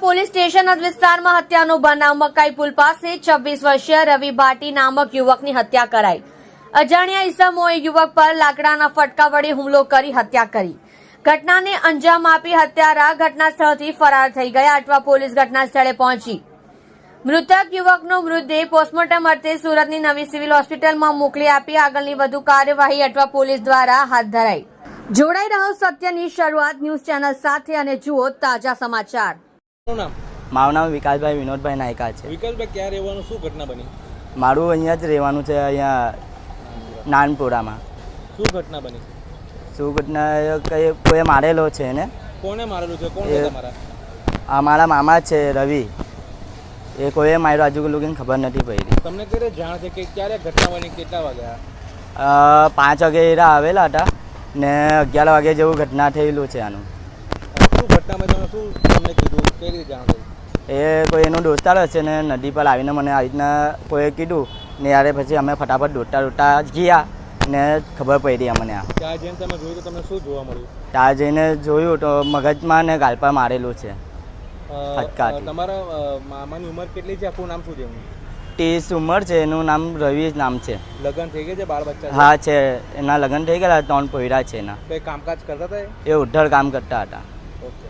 Police station વિસ્તારમાં હત્યાનો બનાવ મકાઈ પુલ પાસે છવ્વીસ વર્ષીય રવિ ભાટી નામક યુવકની હત્યા કરાઈ. અજાણ્યા ઈસમોએ યુવક પર લાકડાના ફટકા વડે હુમલો કરી હત્યા કરી. ઘટનાને અંજામ આપી હત્યારા ઘટના સ્થળથી ફરાર થઈ ગયા અટવા પોલીસ ઘટના સ્થળે પહોંચી. મૃતક યુવકનો મૃતદેહ પોસ્ટમોર્ટમ અર્થે સુરતની નવી સિવિલ હોસ્પિટલમાં મોકલી આપી આગળની વધુ કાર્યવાહી અટવા પોલીસ દ્વારા હાથ ધરાઈ. જોડાઈ રહો સત્યની શરૂઆત ન્યૂઝ ચેનલ સાથે અને જુઓ તાજા સમાચાર. મારું નામ વિકાસભાઈ વિનોદભાઈ નાયકા છે. વિકાસભાઈ ક્યાં રહેવાનું? શું ઘટના બની? મારું અહીંયા જ રહેવાનું છે અહીંયા નાનપુરામાં. શું ઘટના બની? શું ઘટના એ કઈ કોઈ મારેલો છે એને? કોને મારેલું છે? કોણ તમારા? આ મારા મામા છે રવિ. એ કોઈએ માર્યો આજુ લોકોને ખબર નથી પડી. તમને ક્યારે જાણ છે કે ક્યારે ઘટના બની કેટલા વાગ્યા? પાંચ વાગે એરા આવેલા હતા. ને અગિયાર વાગે જેવું ઘટના થયેલું છે આનું. શું ઘટનામાં તમે શું તમને કીધું? કઈ રીતે જાણ થઈ? એ કોઈ એનો દોસ્તાર હશે ને નદી પર આવીને મને આવી રીતના કોઈએ કીધું ને યારે પછી અમે ફટાફટ દોડતા દોડતા ગયા ને ખબર પડી અમને આ. ત્યાં જઈને તમે જોયું તો તમને શું જોવા મળ્યું? ત્યાં જઈને જોયું તો મગજમાં ને ગાલ પર મારેલું છે. તમારા મામાની ઉંમર કેટલી છે? આપણું નામ શું છે ત્રીસ ઉંમર છે એનું નામ રવિ નામ છે. લગ્ન થઈ ગયા છે બાળ બચ્ચા હા છે. એના લગ્ન થઈ ગયેલા ત્રણ પોયરા છે એના. કઈ કામકાજ કરતા હતા એ? એ કામ કરતા હતા. ઓકે.